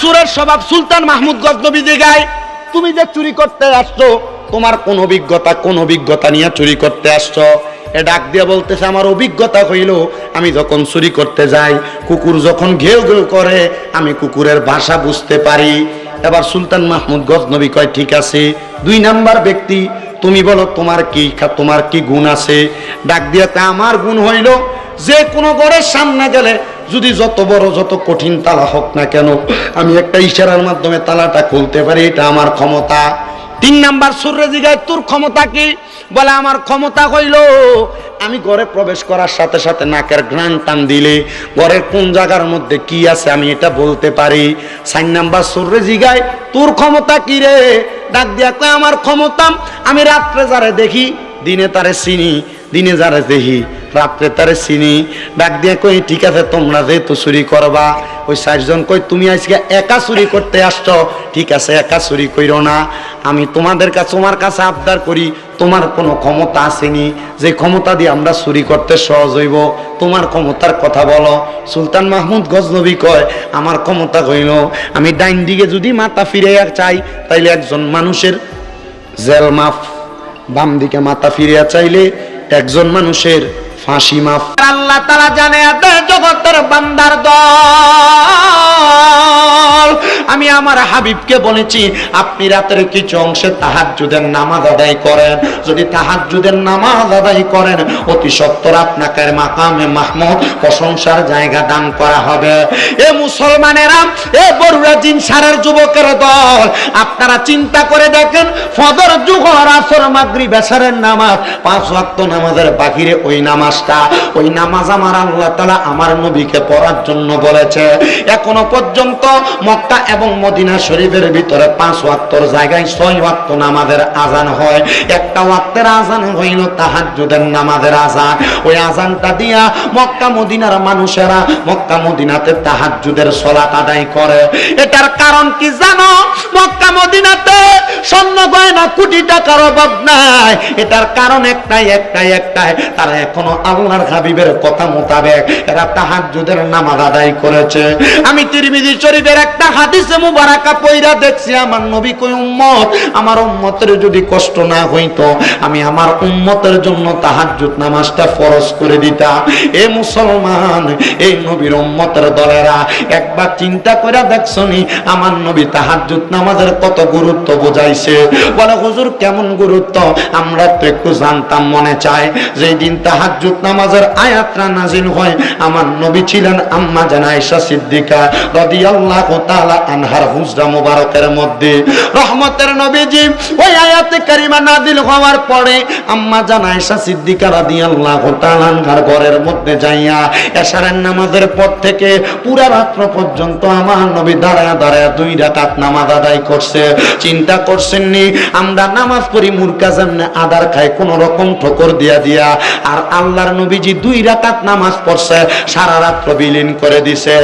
সুরের স্বভাব সুলতান মাহমুদ গজনবী দিঘায় তুমি যে চুরি করতে আসছো, তোমার কোন অভিজ্ঞতা কোন অভিজ্ঞতা নিয়ে চুরি করতে আসছো? এ ডাক দিয়ে বলতেছে, আমার অভিজ্ঞতা হইল, আমি যখন চুরি করতে যাই, কুকুর যখন ঘেউ ঘেউ করে, আমি কুকুরের ভাষা বুঝতে পারি। এবার সুলতান মাহমুদ গজনবী কয়, ঠিক আছে, দুই নাম্বার ব্যক্তি, তুমি বলো, তোমার কি তোমার কি গুণ আছে? ডাক দিয়ে আমার গুণ হইল, যে কোনো ঘরের সামনে গেলে যদি যত বড়, যত কঠিন তালা হোক না কেন, আমি একটা ইশারার মাধ্যমে তালাটা খুলতে পারি, এটা আমার ক্ষমতা। তিন নাম্বার সূর্য জিগায়, তোর ক্ষমতা কি? বলে, আমার ক্ষমতা হইল আমি ঘরে প্রবেশ করার সাথে সাথে নাকের ঘ্রাণ টান দিলে, ঘরের কোন জায়গার মধ্যে কি আছে আমি এটা বলতে পারি। চার নাম্বার সূর্য জিগায়, তোর ক্ষমতা কি রে? ডাক দিয়া কয়, আমার ক্ষমতা, আমি রাত্রে যারে দেখি, দিনে তারে চিনি। দিনে যারা দেখি রাত্রে তারে চিনি। ডাক দিয়ে কই, ঠিক আছে, তোমরা যেহেতু চুরি করবা, ওই চারজন কই, তুমি আজকে একা চুরি করতে আসছো? ঠিক আছে, একা চুরি কইরো না। আমি তোমাদের কাছে তোমার কাছে আবদার করি, তোমার কোনো ক্ষমতা আসেনি। যে ক্ষমতা দিয়ে আমরা চুরি করতে সহজ হইব, তোমার ক্ষমতার কথা বলো। সুলতান মাহমুদ গজনবী কয়, আমার ক্ষমতা হইল। আমি ডাইন দিকে যদি মাথা ফিরে চাই, তাইলে একজন মানুষের জেল মাফ, বাম দিকে মাথা ফিরিয়া চাইলে একজন মানুষের ফাঁসি মাফ। আল্লাহ তারা জানে জগতের বান্দার দল। আমি আমার হাবিবকে বলেছি, আপনি রাতের কিছু অংশে তাহাজ্জুদের নামাজ আদায় করেন। যদি তাহাজ্জুদের নামাজ আদায় করেন, অতি সত্তর আপনাকে মাকামে মাহমুদ প্রশংসার জায়গা দান করা হবে। এ মুসলমানেরা, এ বড়ুরা জিনসারের যুবকের দল, আপনারা চিন্তা করে দেখেন ফদর জুহর, আসর মাগরি বেসারের নামাজ, পাঁচ ওয়াক্ত নামাজের বাহিরে ওই নামাজটা ওই নামাজ আমার আল্লাহ তাআলা আমার নবীকে পড়ার জন্য বলেছে। এখনও পর্যন্ত মক্কা এবং মদিনা শরীফের ভিতরে পাঁচ ওয়াক্তর জায়গায় ছয় ওয়াক্ত নামাজের আজান হয়। একটা ওয়াক্তের আজান হইল তাহাজ্জুদের নামাজের আজান ওই আজানটা দিয়া মক্কা, মদিনার মানুষেরা মক্কা, মদিনাতে তাহাজ্জুদের সলাত আদায় করে। এটার কারণ কি জানো? মক্কা, মদিনাতে স্বর্ণ গয়না কোটি টাকার অভাব নাই। এটার কারণ একটাই একটাই একটাই। তারা এখনও আল্লাহর হাবিবের কথা মোতাবেক এরা তাহাজ্জুদের নামাজ আদায় করেছে। আমি তিরমিজি শরীফের একটা হাদিসে মুবারাকা পয়রা দেখছি, আমার নবী কই, উম্মত, আমার উম্মতের যদি কষ্ট না হইতো, আমি আমার উম্মতের জন্য তাহাজ্জুদ নামাজটা ফরজ করে দিতাম। এ মুসলমান, এই নবীর উম্মতের দলেরা, একবার চিন্তা করে দেখছনি, আমার নবী তাহাজ্জুদ নামাজের কত গুরুত্ব বোঝাইছে। বলে, হুজুর, কেমন গুরুত্ব? আমরা তো একটু জানতাম, মনে চায়, যেই দিন তাহাজ্জুদ নামাজের আয়াতরা নাজিল হয়। আমার নবী ছিলেন আম্মা আনহার হুজরা মুবারকের মধ্যে। রহমতের নবীজি ওই কারিমা নাজিল হওয়ার পরে আম্মা আনহার ঘরের মধ্যে যাইয়া এশারের নামাজের পর থেকে পুরা রাত্র পর্যন্ত আমার নবী দাঁড়ায় দাঁড়ায় দুই রাকাত নামাজ আদায় করছে। চিন্তা করছেননি আমরা নামাজ পড়ি মুরকা যেমনে আদার খায় কোন রকম ঠোকর দিয়া দিয়া। আর আল্লাহর নবীজি দুই রাকাত নামাজ পড়ছে, সারা রাত্র বিলীন করে দিছে।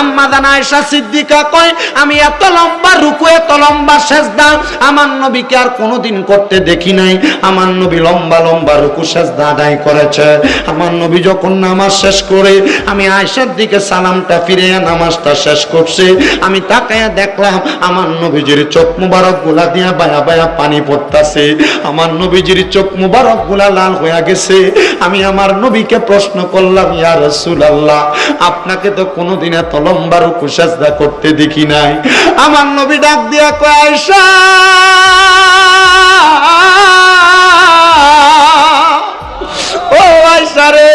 আম্মা জান আয়েশা সিদ্দিকা কয়, আমি এত লম্বা রুকু, এত লম্বা সেজদা, আমার নবীকে আর কোনোদিন করতে দেখি নাই। আমার নবী লম্বা লম্বা রুকু সেজদা আদায় করেছে। আমার নবী যখন নামাজ শেষ করে, আমি আয়েশার দিকে সালামটা ফিরে নামাজটা শেষ করছে। আমি তাকায়া দেখলাম, আমার নবীজির চোখ মুবারকগুলা দিয়া বায়া বায়া পানি পড়তাছে। আমার নবীজির চোখ মুবারকগুলা লাল হয়ে গেছে। আমি আমার নবীকে প্রশ্ন করলাম, ইয়া রসুল আল্লাহ আপনাকে তো কোনোদিন এত লম্বা রুকু সাজদা করতে দেখি নাই। আমার নবী ডাক দিয়া কয় আয়েশা ও আয়েশা রে,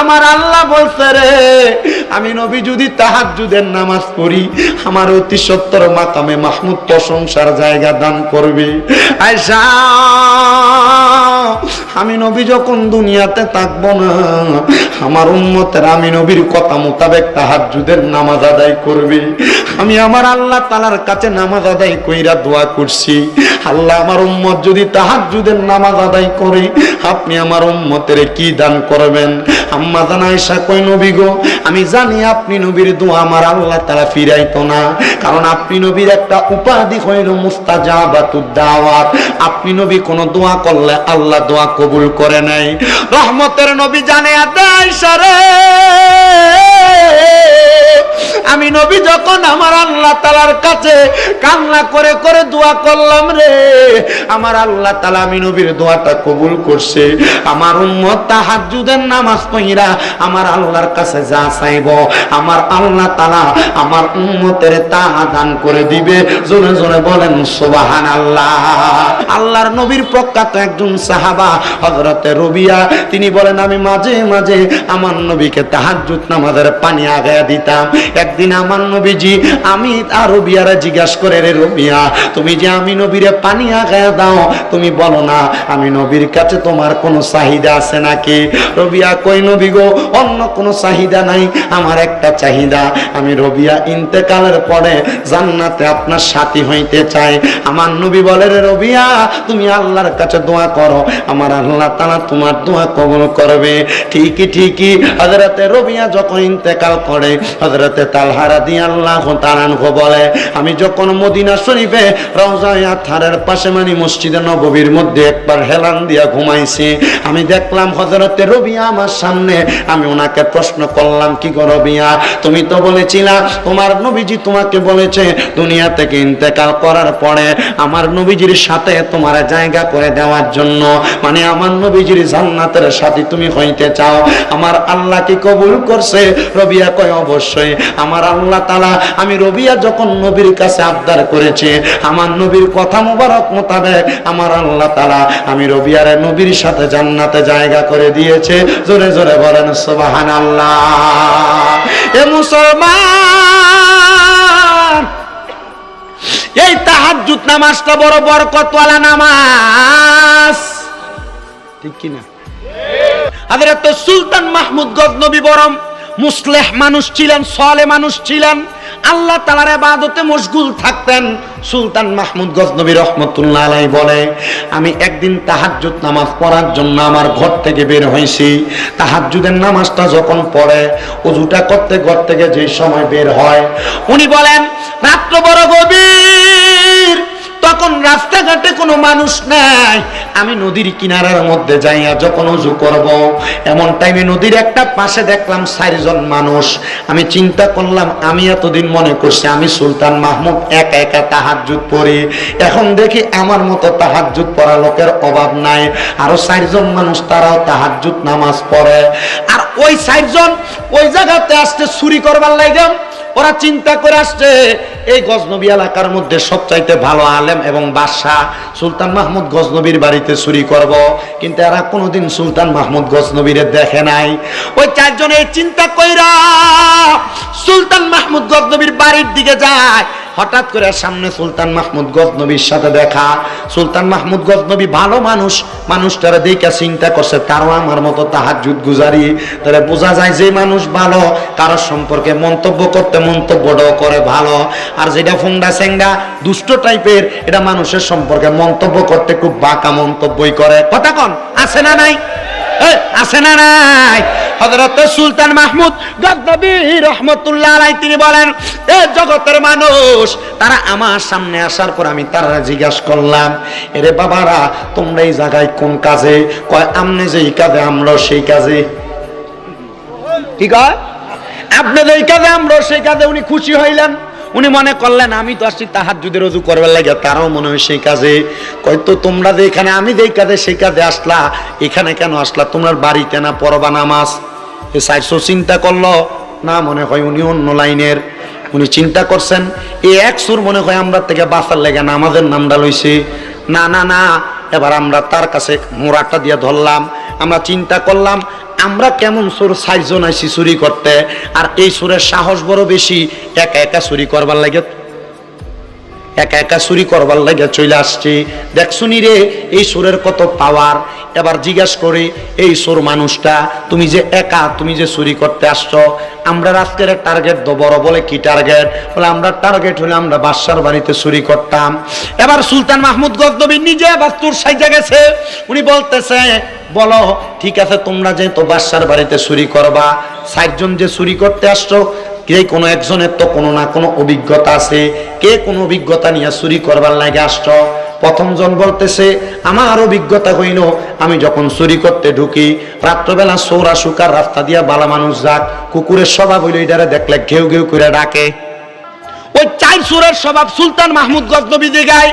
আমার আল্লাহ বলছে রে, আমি নবী যদি তাহাজ্জুদের নামাজ পড়ি, আমার অতি সত্তর মাকামে মাহমুদ প্রশংসার জায়গা দান করবে। আয়সা, আমি নবী যখন দুনিয়াতে থাকব না, আমার উন্মতের আমি নবীর কথা মোতাবেক তাহাজ্জুদের নামাজ আদায় করবে। আমি আমার আল্লাহ তালার কাছে নামাজ আদায় কইরা দোয়া করছি। আল্লাহ আমার উম্মত যদি তাহাজ্জুদের নামাজ আদায় করে, আপনি আমার উম্মতের কি দান করবেন? আম্মা জান আয়েশা কই নবী গো, আমি জানি আপনি নবীর দোয়া আমার আল্লাহ তাআলা ফিরাইতো না। কারণ আপনি নবীর একটা উপাধি হইল মুস্তাজাবাতুদ দাওয়াত আপনি নবী কোন দোয়া করলে আল্লাহ দোয়া কবুল করে নাই। রহমতের নবী জানে আয়েশা রে। আমি নবী যখন আমার আল্লাহ তালার কাছে কান্না করে করে দোয়া করলাম রে আমার আল্লাহ তালা আমি নবীর দোয়াটা কবুল করছে। আমার উম্মত তাহাজ্জুদের নামাজ পড়িরা আমার আল্লাহর কাছে যা চাইব, আমার আল্লাহ তালা আমার উম্মতের তা দান করে দিবে। জোরে জোরে বলেন সুবাহান আল্লাহ আল্লাহর নবীর প্রখ্যাত একজন সাহাবা হজরতে রবিয়া, তিনি বলেন, আমি মাঝে মাঝে আমার নবীকে তাহাজ্জুদ নামাজের পানি আগায়া দিতাম। একদিন আমার নবীজি, আমি আর রবিয়ারে জিজ্ঞাসা করে, রে রবিয়া, তুমি যে আমি নবীরে পানি আগায়া দাও, তুমি বলো না, আমি নবীর কাছে তোমার কোনো চাহিদা আছে নাকি? রবিয়া কই নবী গো? অন্য কোনো চাহিদা নাই, আমার একটা চাহিদা। আমি রবিয়া ইন্তেকালের পরে জান্নাতে আপনার সাথী হইতে চাই। আমার নবী বলে, রে রবিয়া, তুমি আল্লাহর কাছে দোয়া করো। আমার আল্লাহ তালা তোমার দোয়া কবল করবে। ঠিকই ঠিকই। হজরতে রবিয়া যখন ইন্তেকাল করে হজরতে তালহারা দিয়ে আল্লাহ তালানহ বলে, আমি যখন মদিনা শরীফে রওজায়া থারের পাশে মানে মসজিদে নববীর মধ্যে একবার হেলান দিয়া ঘুমাইছি। আমি দেখলাম হজরতে রবিয়া আমার সামনে। আমি ওনাকে প্রশ্ন করলাম, কি গো রবিয়া? তুমি তো বলেছিলা, তোমার নবীজি তোমাকে বলেছে দুনিয়া থেকে ইন্তেকাল করার পরে আমার নবীজির সাথে তোমার জায়গা করে দেওয়ার জন্য? মানে আমার নবীজির জান্নাতের সাথে তুমি হইতে চাও। আমার আল্লাহ কি কবুল করছে? রবিয়া কয়, অবশ্যই। আমার আল্লাহ তালা আমি রবিয়া যখন নবীর কাছে আবদার করেছে, আমার নবীর কথা মোবারক মোতাবেক আমার আল্লাহ তালা আমি রবিয়ারে নবীর সাথে জান্নাতে জায়গা করে দিয়েছে। জোরে জোরে বলেন সোবাহান আল্লাহ এ মুসলমান, এই তাহাজ্জুদ নামাজটা বড় বরকতওয়ালা নামাজ। ঠিক কি না হযরত সুলতান মাহমুদ গজনবী বরম মুসলেহ মানুষ ছিলেন সলে মানুষ ছিলেন। আল্লাহ তালার এবাদতে মশগুল থাকতেন। সুলতান মাহমুদ গজনবী রহমতুল্লাহ আলাই বলে, আমি একদিন তাহাজ্জুদ নামাজ পড়ার জন্য আমার ঘর থেকে বের হয়েছি তাহাজ্জুদের নামাজটা যখন পড়ে অজুটা করতে ঘর থেকে যে সময় বের হয়, উনি বলেন, রাত্র বড় গভীর। তখন রাস্তাঘাটে কোনো মানুষ নাই, আমি নদীর কিনারার মধ্যে যাইয়া যখন উজু করব, এমন টাইমে নদীর একটা পাশে দেখলাম চারজন মানুষ। আমি চিন্তা করলাম, আমি এতদিন মনে করছি আমি সুলতান মাহমুদ, একা একা তাহাজ্জুদ পড়ি। এখন দেখি আমার মতো তাহাজ্জুদ পড়া লোকের অভাব নাই। আরও চারজন মানুষ তারাও তাহাজ্জুদ নামাজ পড়ে। আর ওই চারজন ওই জায়গাতে আসতে চুরি করবার লাগাম ওরা চিন্তা করে আসছে, এই গজনবী এলাকার মধ্যে সবচাইতে ভালো আলেম এবং বাদশাহ সুলতান মাহমুদ গজনবীর বাড়িতে চুরি করব। কিন্তু এরা কোনোদিন সুলতান মাহমুদ গজনবীরে দেখে নাই। ওই চারজনে এই চিন্তা কইরা সুলতান মাহমুদ গজনবীর বাড়ির দিকে যায়। হঠাৎ করে সামনে সুলতান মাহমুদ গজনবীর সাথে দেখা। সুলতান মাহমুদ গজনবী ভালো মানুষ। মানুষটারা দেখে চিন্তা করছে, তারও আমার মতো তাহাজুদ গুজারি। তাহলে বোঝা যায় যে মানুষ ভালো, কারোর সম্পর্কে মন্তব্য করতে মন্তব্যটাও করে ভালো। আর যেটা ফোংডা স্যাংডা দুষ্ট টাইপের, এটা মানুষের সম্পর্কে মন্তব্য করতে খুব বাঁকা মন্তব্যই করে। কথা কন, আছে না নাই? আছে না নাই? হযরত সুলতান মাহমুদ গদ্দবী রহমতুল্লাহ আলাই তিনি বলেন এ জগতের মানুষ, তারা আমার সামনে আসার পর আমি তারা জিজ্ঞাসা করলাম, এরে বাবারা, তোমরা এই জায়গায় কোন কাজে? কয়, আমনে যেই কাজে আমরা সেই কাজে। কি কয়? আপনাদের এই কাজে আমরা সেই কাজে। উনি খুশি হইলেন। উনি মনে করলেন, আমি তো আসছি তাহার যদি রজু করবার লাগে তারাও মনে হয় সেই কাজে। কয়তো তোমরা যে এখানে, আমি যেই কাজে, সেই কাজে আসলা। এখানে কেন আসলা? তোমার বাড়িতে না পরবা নামাজ? এ সাইডসো চিন্তা করল। না মনে হয় উনি অন্য লাইনের। উনি চিন্তা করছেন, এই এক সুর মনে হয় আমরা থেকে বাঁচার লেগে নামাজের নামটা লইছে। না না না, এবার আমরা তার কাছে মোড়াটা দিয়ে ধরলাম। আমরা চিন্তা করলাম, আমরা কেমন সুর সাইজন আইছি চুরি করতে, আর এই সুরের সাহস বড় বেশি, একা একা চুরি করবার লাগে একা একা চুরি করবার লাগে চলে আসছি। দেখছুনি রে, এই সুরের কত পাওয়ার এবার জিজ্ঞাসা করি, এই সুর মানুষটা, তুমি যে একা, তুমি যে চুরি করতে আসছো, আমরা আজকের টার্গেট দো বড় বলে কি টার্গেট বলে, আমরা টার্গেট হলে আমরা বাদশার বাড়িতে চুরি করতাম। এবার সুলতান মাহমুদ গজনবী নিজে আবার তোর সাইজা গেছে। উনি বলতেছে, বলো, ঠিক আছে, তোমরা যেহেতু বাদশার বাড়িতে চুরি করবা ষাটজন যে চুরি করতে আসছো কে কোনো একজনের তো কোনো না কোনো অভিজ্ঞতা আছে। কে কোনো অভিজ্ঞতা নিয়ে চুরি করবার লাগে প্রথম জন বলতেছে, আমার অভিজ্ঞতা হইল, আমি যখন চুরি করতে ঢুকি, রাত্রবেলা সৌরা শুকার রাস্তা দিয়া বালা মানুষ যাক, কুকুরের স্বভাব হইল এটারে দেখলে ঘেউ ঘেউ করে ডাকে। ওই চাই সুরের স্বভাব সুলতান মাহমুদ গজনবী দিঘায়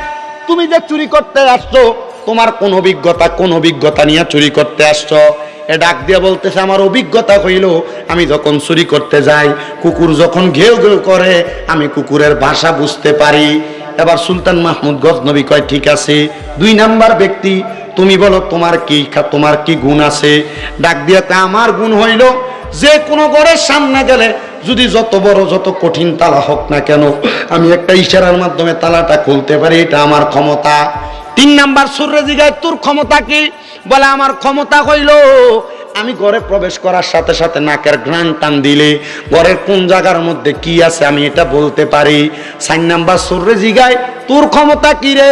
তুমি যে চুরি করতে আসছো, তোমার কোন অভিজ্ঞতা কোন অভিজ্ঞতা নিয়ে চুরি করতে আসছো? এ ডাক দিয়ে বলতেছে, আমার অভিজ্ঞতা হইল, আমি যখন চুরি করতে যাই, কুকুর যখন ঘেউ ঘেউ করে, আমি কুকুরের ভাষা বুঝতে পারি। এবার সুলতান মাহমুদ গজনবী কয়, ঠিক আছে, দুই নাম্বার ব্যক্তি, তুমি বলো, তোমার কি তোমার কি গুণ আছে? ডাক দিয়ে আমার গুণ হইল, যে কোনো ঘরের সামনে গেলে, যদি যত বড়, যত কঠিন তালা হোক না কেন, আমি একটা ইশারার মাধ্যমে তালাটা খুলতে পারি, এটা আমার ক্ষমতা। তিন নাম্বার সূর্য জিগায়, তোর ক্ষমতা কি? বলে, আমার ক্ষমতা হইল আমি ঘরে প্রবেশ করার সাথে সাথে নাকের ঘ্রাণ টান দিলে। ঘরের কোন জায়গার মধ্যে কি আছে আমি এটা বলতে পারি? সাইন নাম্বার সূর্য জিগায়, তোর ক্ষমতা কি রে?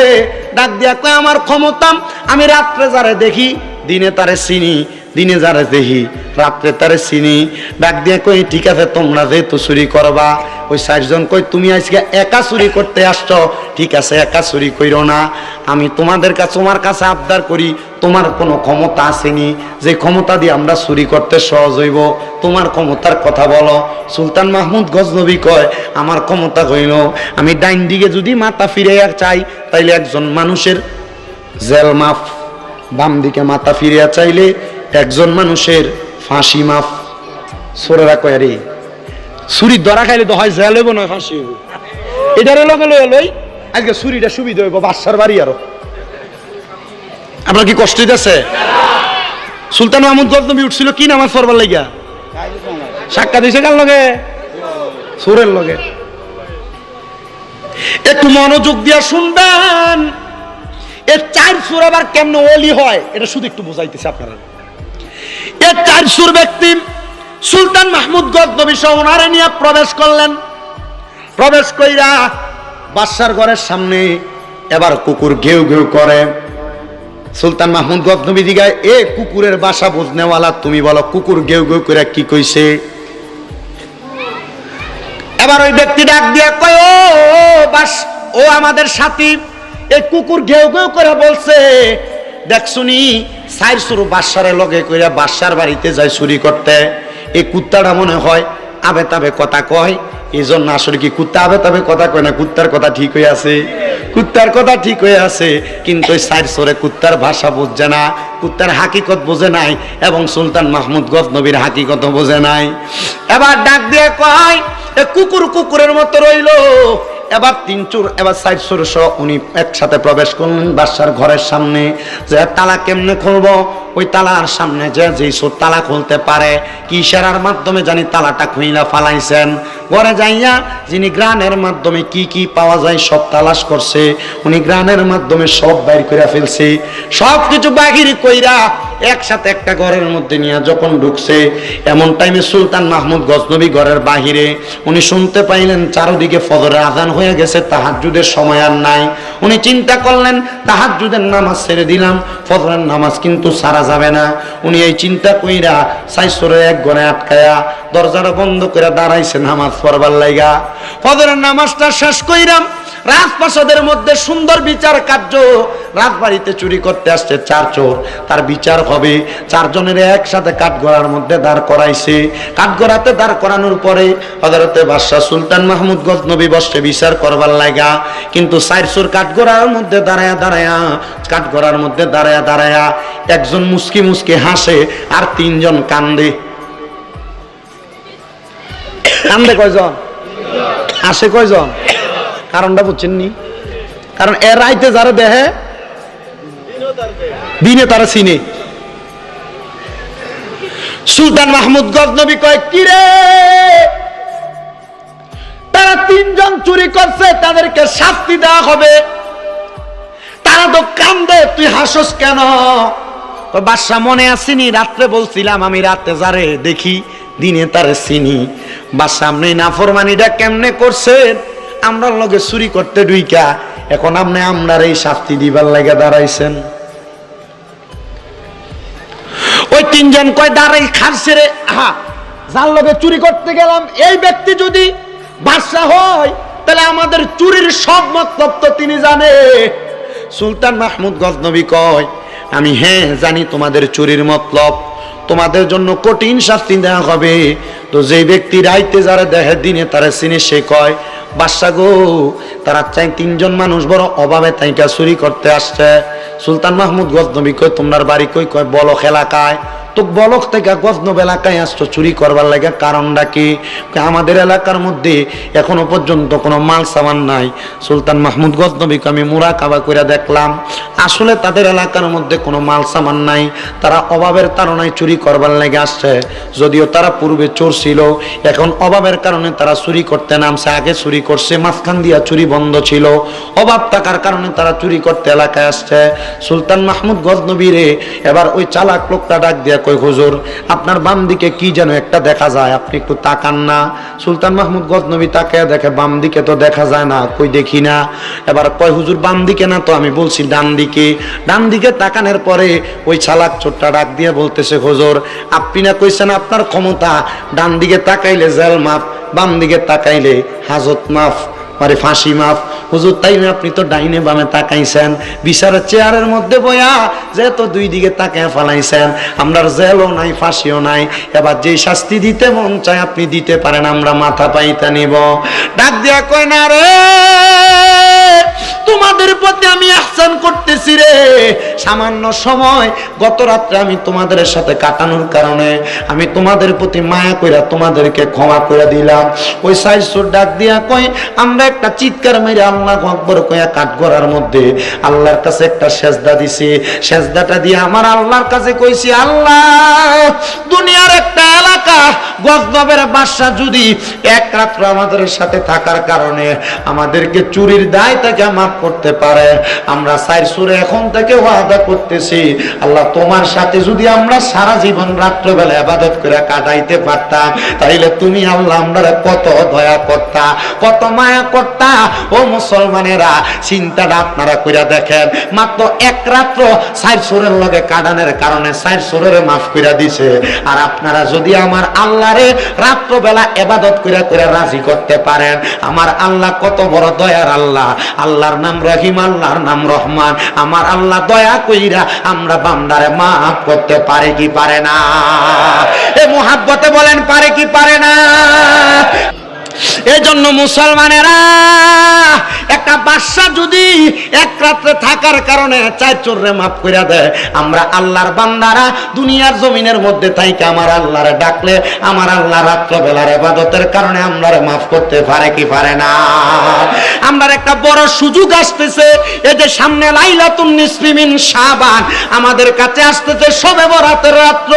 ডাক দিয়া, কয়, আমার ক্ষমতা, আমি রাত্রে যারে দেখি, দিনে তারে চিনি। দিনে যারা দেখি রাত্রে তারে চিনি। ডাক দিয়ে কই, ঠিক আছে, তোমরা যেহেতু চুরি করবা, ওই চারজন কই, তুমি আজকে একা চুরি করতে আসছো? ঠিক আছে, একা চুরি কইরো না। আমি তোমাদের কাছে তোমার কাছে আবদার করি, তোমার কোনো ক্ষমতা আসেনি। যে ক্ষমতা দিয়ে আমরা চুরি করতে সহজ হইব, তোমার ক্ষমতার কথা বলো। সুলতান মাহমুদ গজনবী কয়, আমার ক্ষমতা হইল। আমি ডাইন দিকে যদি মাথা ফিরে চাই, তাইলে একজন মানুষের জেল মাফ, বাম দিকে মাথা ফিরিয়া চাইলে একজন মানুষের ফাঁসি মাফ। সোরেরা কয় রে ছুরি ধরা খাইলে তো হয় জেল হইব, নয় ফাঁসি হইব। এটারে লগে লই লই, আজকে ছুরিটা সুবিধা হইব বাসার বাড়ি আরও। আপনার কি কষ্ট হইতেছে? সুলতান মাহমুদ গজনবী উঠছিল কি নামাজ পড়বার লাগিয়া সাক্ষাৎ হয়েছে কার লগে? সুরের লগে। একটু মনোযোগ দিয়া শুনবেন। এর চার সুর আবার কেমন ওলি হয়, এটা শুধু একটু বোঝাইতেছে আপনারা। এর চার সুর ব্যক্তি সুলতান মাহমুদ গজনবী সহ ওনারে নিয়ে প্রবেশ করলেন। প্রবেশ কইরা বাদশার ঘরের সামনে এবার কুকুর ঘেউ ঘেউ করে। সুলতান মাহমুদ গজনবী দিগায় এ কুকুরের বাসা বুঝনেওয়ালা, তুমি বলো কুকুর ঘেউ ঘেউ করে কি কইছে? এবার ওই ব্যক্তি ডাক দিয়া কয়, ও বাস, ও আমাদের সাথী এই কুকুর ঘেউ ঘেউ করে বলছে দেখ শুনি সাইর শুরু বাসারে লগে কইরা বাসার বাড়িতে যায় চুরি করতে। এই কুত্তাটা মনে হয় আবে তাবে কথা কয়। এই জন্য আসলে কি কুত্তা আবে তবে কথা কয় না? কুত্তার কথা ঠিক হয়ে আছে? কুত্তার কথা ঠিক হয়ে আছে, কিন্তু ওই সাইর সরে কুত্তার ভাষা বুঝছে না, কুত্তার হাকিকত বোঝে নাই, এবং সুলতান মাহমুদ গজনবীর হাকিকত বোঝে নাই। এবার ডাক দিয়ে কয় কুকুর কুকুরের মতো রইল। এবার তিন চোর, এবার সাইড চোর সহ উনি একসাথে প্রবেশ করলেন বাসার ঘরের সামনে যে তালা কেমনে খুলবো? ওই তালার সামনে যে যেই চোর তালা খুলতে পারে, কি ইশারার মাধ্যমে জানি তালাটা খুইলা ফালাইছেন? ঘরে যাইয়া যিনি গ্রানের মাধ্যমে কি কি পাওয়া যায় সব তালাশ করছে, উনি গ্রানের মাধ্যমে সব বাইর করে ফেলছে। সব কিছু বাহির কইরা একসাথে একটা ঘরের মধ্যে নিয়ে যখন ঢুকছে, এমন টাইমে সুলতান মাহমুদ গজনবী ঘরের বাহিরে, উনি শুনতে পাইলেন চারদিকে ফজরের আজান হয়ে গেছে তাহাজুদের সময় আর নাই। উনি চিন্তা করলেন তাহার তাহাজুদের নামাজ ছেড়ে দিলাম, ফজরের নামাজ কিন্তু সারা যাবে না। উনি এই চিন্তা কইরা সাইসরে এক ঘরে আটকায়া দরজাটা বন্ধ করে দাঁড়াইছে নামাজ পড়বার লাইগা। ফজরের নামাজটা শেষ কইরাম রাজপ্রাসাদের মধ্যে সুন্দর বিচার কার্য রাজবাড়িতে চুরি করতে আসছে চার চোর। তার বিচার হবে। চারজনের একসাথে কাঠগড়ার মধ্যে দাঁড় করাইছে। কাঠগড়াতে দাঁড় করানোর পরে হজরতে বাদশাহ সুলতান মাহমুদ গজনবী বসে বিচার করবার লাগা। কিন্তু চোর কাঠগড়ার মধ্যে দাঁড়ায়া দাঁড়ায়া, কাঠগড়ার মধ্যে দাঁড়ায়া দাঁড়ায়া একজন মুসকি মুসকি হাসে আর তিনজন কান্দে। কান্দে কয়জন? হাসে কয়জন? কারণটা বুঝছেন নি? কারণ এর রাইতে যারা দেহে দিনে তারা চিনে। সুলতান মাহমুদ গজনবী কয় কিরে তারা তিনজন চুরি করছে তাদেরকে শাস্তি দেওয়া হবে। তারা তো কান্দে তুই হাসস কেন? কয়, বাদশা মনে আসিনি রাত্রে বলছিলাম আমি রাতে যারে দেখি দিনে তারে চিনি। বাদশা আপনি নাফরমানিটা কেমনে করছেন? আমরা লগে চুরি করতে ডুইকা, এখন আপনি আমরার এই শাস্তি দিবার লাগে দাঁড়াইছেন। ওই তিনজন কয়, দাঁড়াই রে। হা যার লগে চুরি করতে গেলাম, এই ব্যক্তি যদি বাদশা হয়, তাহলে আমাদের চুরির সব মতলব তো তিনি জানে। সুলতান মাহমুদ গজনবী কয়, আমি হ্যাঁ জানি তোমাদের চুরির মতলব। তোমাদের জন্য কঠিন শাস্তি দেওয়া হবে। তো যে ব্যক্তি রাইতে যারা দেখে দিনে তারা চিনে সে কয়, বাদশা গো, তারা চাই তিনজন মানুষ বড় অভাবে তাইকা চুরি করতে আসছে। সুলতান মাহমুদ গজনবী কয় তোমার বাড়ি কই? কয় বলো খেলা এলাকায়। তো বলক থেকে গজনব এলাকায় আসছো, চুরি করবার লাগে। কারণটা কি? আমাদের এলাকার মধ্যে এখনও পর্যন্ত কোনো মাল সামান নাই। সুলতান মাহমুদ গজনবীকে আমি মুরা কাবা করে দেখলাম, আসলে তাদের এলাকার মধ্যে কোনো মাল সামান নাই। তারা অভাবের তাড়নায় চুরি করবার লাগে আসছে। যদিও তারা পূর্বে চোর ছিল, এখন অভাবের কারণে তারা চুরি করতে নামছে, আগে চুরি করছে, মাঝখান দিয়া চুরি বন্ধ ছিল। অভাব থাকার কারণে তারা চুরি করতে এলাকায় আসছে। সুলতান মাহমুদ গজনবীরে এবার ওই চালাক লোকটা ডাক দিয়া কই হুজুর, আপনার বাম দিকে কি যেন একটা দেখা যায়? আপনি একটু তাকান না। সুলতান মাহমুদ গজনবী তাকে দেখে, বাম দিকে তো দেখা যায় না, কই দেখি না? এবার কয়, হুজুর, বাম দিকে না তো? আমি বলছি, ডান দিকে। ডান দিকে তাকানোর পরে ওই ছালাক চোরটা ডাক দিয়ে বলতেছে, হুজুর, আপনি না কইছেন আপনার ক্ষমতা? ডান দিকে তাকাইলে জেল মাফ, বাম দিকে তাকাইলে হাজত মাফ। মানে ফাঁসি মাফ। হুজুর তাই না আপনি তো ডাইনে বামে তাকাইছেন। বিচারের চেয়ারের মধ্যে বয়া যে তো দুই দিকে তাকায় ফালাইছেন আমরা জেলও নাই, ফাঁসিও নাই। এবার যে শাস্তি দিতে মন চায় আপনি দিতে পারেন, আমরা মাথা পাইতে নিব। ডাক দিয়া কয় না রে! সামান্য সময় গত রাত্রে আমি তোমাদের সাথে কাটানোর কারণে আমি তোমাদের প্রতি মায়া কইরা তোমাদেরকে ক্ষমা করে দিলাম। ওই সাইসুর ডাক দিয়া কই আমরা একটা চিৎকার মেরে আল্লাহ আকবর কয়া কাঠগড়ার মধ্যে আল্লাহর কাছে একটা সেজদা দিছি। সেজদাটা দিয়ে আমার আল্লাহর কাছে কইছি, আল্লাহ, দুনিয়ার একটা এলাকা গজনবের বাসা যদি এক রাত্র আমাদের সাথে থাকার কারণে আমাদেরকে চুরির দায় থেকে মাফ করতে পারে, আমরা সাইর সুরে এখন থেকে ওয়াদা করতেছি, আল্লাহ তোমার সাথে যদি আমরা সারা জীবন রাত্রবেলা আবাদত করে কাটাইতে পারতাম, তাইলে তুমি আল্লাহ আমরা কত দয়া করতা, কত মায়া করতা। ও মুসলমানেরা, চিন্তাটা আপনারা কইরা দেখেন, মাত্র এক রাত্র সাইর সুরের লগে কাটানোর কারণে সাইর সুরের মাফ কইরা দিছে। আর আপনারা যদি আমার আল্লাহরে রাত্রবেলা এবাদত করে করে রাজি করতে পারেন। আমার আল্লাহ কত বড় দয়ার আল্লাহ। আল্লাহর নাম রহিম, আল্লাহর নাম রহমান। আমার আল্লাহ দয়া কইরা আমরা বান্দারে মাফ করতে পারে কি পারে না? এ মোহাব্বতে বলেন পারে কি পারে না? এজন্য মুসলমানেরা, একটা বাদশা যদি এক রাত্রে থাকার কারণে চার চোররে মাফ করে দেয়, আমরা আল্লাহর বান্দারা দুনিয়ার জমিনের মধ্যে থাইকে আমার আল্লাহরে ডাকলে, আমার আল্লাহ রাত্রবেলার এবাদতের কারণে আমরারে মাফ করতে পারে কি পারে না। আমরা একটা বড় সুযোগ আসতেছে এই যে সামনে লাইলাতুন নিসফিমিন শাবান, আমাদের কাছে আসতেছে সবে বরাতের রাত্র।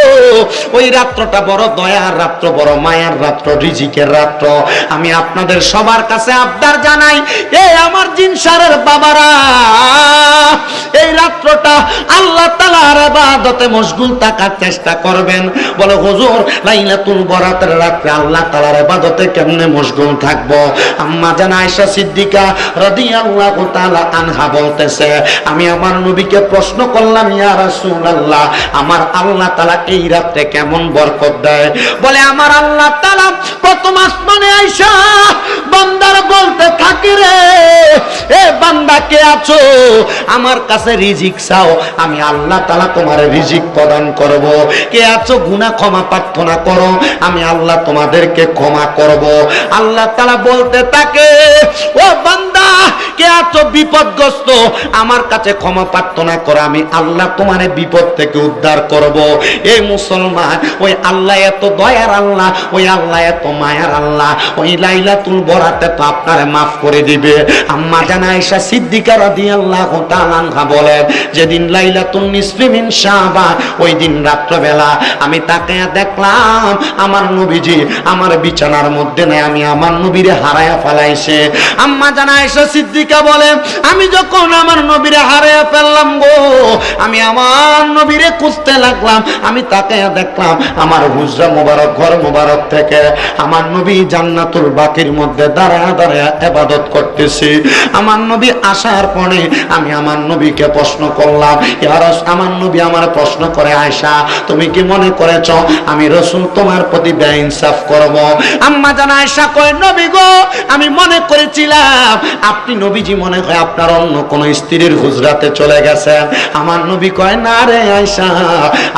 ওই রাত্রটা বড় দয়ার রাত্র, বড় মায়ার রাত্র, রিজিকের রাত্র। আমি আপনাদের সবার কাছে আবদার জানাই, এই আমার জিনসারের বাবারা, এই রাত্রটা আল্লাহ তালার আবাদতে মশগুল থাকার চেষ্টা করবেন। বলে, হুজুর, লাইলাতুল বরাতের রাত্রে আল্লাহ তালার আবাদতে কেমনে মশগুল থাকব? আম্মা জান আয়েশা সিদ্দিকা রাদিয়াল্লাহু তাআলা আনহা বলতেছে, আমি আমার নবীকে প্রশ্ন করলাম, ইয়া রাসূলুল্লাহ, আমার আল্লাহ তাআলা এই রাত্রে কেমন বরকত দেয়? বলে, আমার আল্লাহ তাআলা প্রথম আসমানে আয়েশা বান্দার বলতে থাকে রে, এ বান্দা কে আছো? আমার কাছে রিজিক চাও, আমি আল্লাহ তাআলা তোমার রিজিক প্রদান করব। কে আছো? গুনাহ ক্ষমা প্রার্থনা করো, আমি আল্লাহ তোমাদেরকে ক্ষমা করব। আল্লাহ তাআলা বলতে থাকে, ও বান্দা, কে আছো? বিপদগ্রস্ত, আমার কাছে ক্ষমা প্রার্থনা করো, আমি আল্লাহ তোমার বিপদ থেকে উদ্ধার করব। এই মুসলমান, ওই আল্লাহ এত দয়ার আল্লাহ, ওই আল্লাহ এত মায়ার আল্লাহ, ওই লাইলাতুল বরাতে তো আপনারে মাফ করে দিবে। আম্মা জানা আয়েশা সিদ্দিকা রাদিয়াল্লাহু তাআলা বলেন, যেদিন নিসফি মিন শাবান ওই দিন রাত্রবেলা আমি দেখলাম আমার নবীজি আমার বিছানার মধ্যে নাই, আমি আমার নবীরে হারায়া ফেলাইছে। আম্মা আয়েশা সিদ্দিকা আমি যখন আমার নবীরে হারায়া ফেললাম গো, আমি আমার নবীরে খুঁজতে লাগলাম, আমি তাকে দেখলাম আমার হুজরা মোবারক, ঘর মোবারক থেকে আমার নবী জান্নাতুল বাকির মধ্যে দাঁড়ায় দাঁড়ায় এবাদত করতেছি। আমার নবী আসার পরে আমি আমার নবীকে প্রশ্ন করলাম আমার নবী আমার প্রশ্ন করে আয়সা, তুমি কি মনে করেছ আমি রসুল তোমার প্রতি বেইনসাফ করব? আম্মা জান আয়সা কয়, নবী গো, আমি মনে করেছিলাম আপনি নবীজি মনে হয় আপনার অন্য কোন স্ত্রীর হুজরাতে চলে গেছেন। আমার নবী কয়, না রে আয়সা,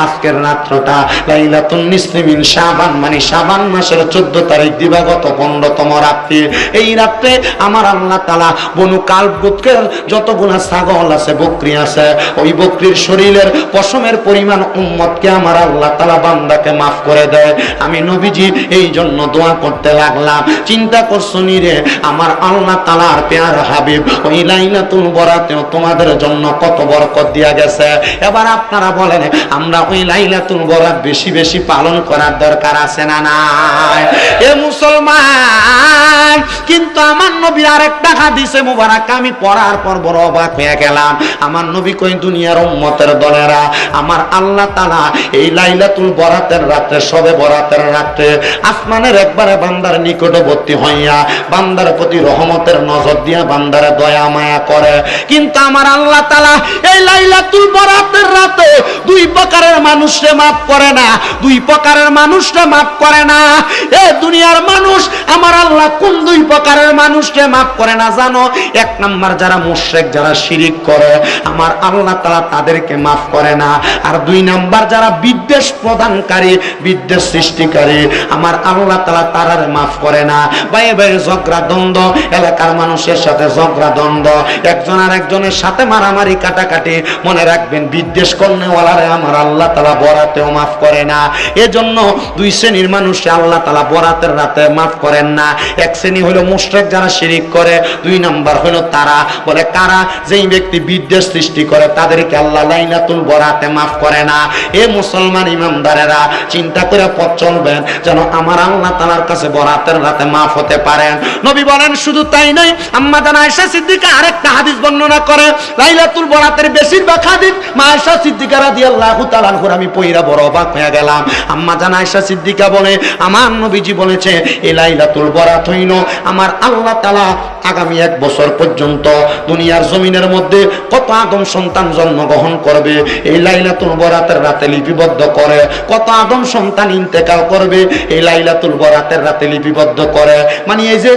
আজকের রাত্রটা লাইলাতুন নিসমিন শাবান মানে শাবান মাসের 14 তারিখ দিবাগত 15তম রাত্রি। এই রাত্রে আমার আল্লাহ তাআলা বনু কালব গোত্রের যতগুলা ছাগল আছে, বকরি আছে, ওই বকরির শরীরের পশমের পরিমাণ উম্মতকে আমার আল্লাহ তাআলা বান্দাকে মাফ করে দেয়। আমি নবীজি এই জন্য দোয়া করতে লাগলাম। চিন্তা করছ নি রে? আমার আল্লাহ তালার পেয়ার হাবিব, ওই লাইলাতুল বরাতেও তোমাদের জন্য কত বরকত দিয়া গেছে। এবার আপনারা বলেন, আমরা ওই লাইলাতুল বরাত বেশি বেশি পালন করার দরকার আছে না নাই? এ মুসলমান কিন্তু আমার নবী আরেকটা হাদিসে মুবারক, আমি পড়ার পর বড় অবাক হয়ে গেলাম। আমার নবী কই দুনিয়ার উম্মতের দলেরা? আমার আল্লাহ এই লাইলাতুল বরাতের রাত্রে, সবে বরাতের রাত্রে আসমানের একবারে বান্দার নিকটবর্তী হইয়া বান্দার প্রতি রহমতের নজর দিয়া বান্দার দয়া মায়া করে। কিন্তু আমার আল্লাহ তালা এই লাইলাতুল বরাতের রাতে দুই প্রকারের মানুষরে মাফ করে না, দুই প্রকারের মানুষরে মাফ করে না। এ দুনিয়ার মানুষ আমার আল্লাহ কোন দুই প্রকারের মানুষরে মাফ করে না জানো? এক নাম্বার যারা মুশরিক, যারা শিরিক করে, আমার আল্লাহ তালা তাদেরকে মাফ করে না। আর দুই নাম্বার যারা বিদ্বেষ প্রদানকারী, বিদ্বেষ সৃষ্টিকারী, আমার আল্লাহ তালা তারারে মাফ করে না। বাইরে বাইরে ঝগড়া, দ্বন্দ্ব, এলাকার মানুষের সাথে ঝগড়া, দ্বন্দ্ব। একজন আর একজনের সাথে মারামারি, কাটাকাটি, মনে রাখবেন, বিদ্বেষ কর্নেওয়ালারে আমার আল্লাহ তালা বরাতেও মাফ করে না। এজন্য দুই শ্রেণির মানুষকে আল্লাহ তালা বরাতের রাতে মাফ করেন না। এক শ্রেণি হলো মুশরেক যারা শিরিক করে, দুই নাম্বার হলো তারা। বলে কারা? যেই ব্যক্তি বিদ্বেষ সৃষ্টি করে, তাদেরকে আল্লাহ লাইনাতুল বরাতে মাফ করে না। এ মুসলমান ইমামদারেরা চিন্তা করে পথ চলবেন যেন আমার আল্লাহ তালার কাছে বরাতের রাতে মাফ হতে পারেন। নবী বলেন, শুধু তাই নয়, আম্মা জান আয়েশা সিদ্দিকা আরেকটা হাদিস বর্ণনা করে, লাইলাতুল বরাতের বেশিরভাগ হাদিস মা আয়েশা সিদ্দিকা রাদিয়াল্লাহু তাআলা আমি পইরা বড় অবাক হয়ে গেলাম। আম্মা জান আয়েশা সিদ্দিকা বলে, আমার নবীজি বলেছে এই লাইলাতুল বরাত হইল। আমার আল্লাহ তাআলা আগামী এক বছর পর্যন্ত দুনিয়ার জমিনের মধ্যে কত আদম সন্তান জন্মগ্রহণ করবে? এই লাইলাতুল বরাতের রাতে লিপিবদ্ধ করে। কত আদম সন্তান ইন্তেকাল করবে? এই লাইলাতুল বরাতের রাতে লিপিবদ্ধ করে। মানে এই যে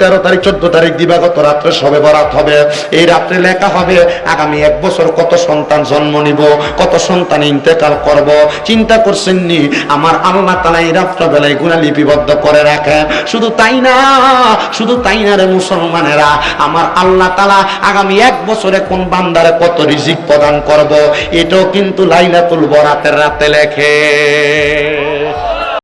তেরো তারিখ, চোদ্দ তারিখ দিবাগত রাত্রে সবে বরাত হবে। এই রাত্রে লেখা হবে, আগামী এক বছর কত সন্তান জন্ম নিব, কত সন্তান ইন্তেকাল করব? চিন্তা করছেন নি? আমার আল্লাহ তালা এই রাত্রবেলায় গুণা লিপিবদ্ধ করে রাখে। শুধু তাই না, শুধু তাই না রে মুসলমানেরা, আমার আল্লাহ তালা আগামী এক বছরে কোন বান্দারে কত রিজিক প্রদান করব, এটাও কিন্তু লাইলাতুল বরাতের রাতে লেখে।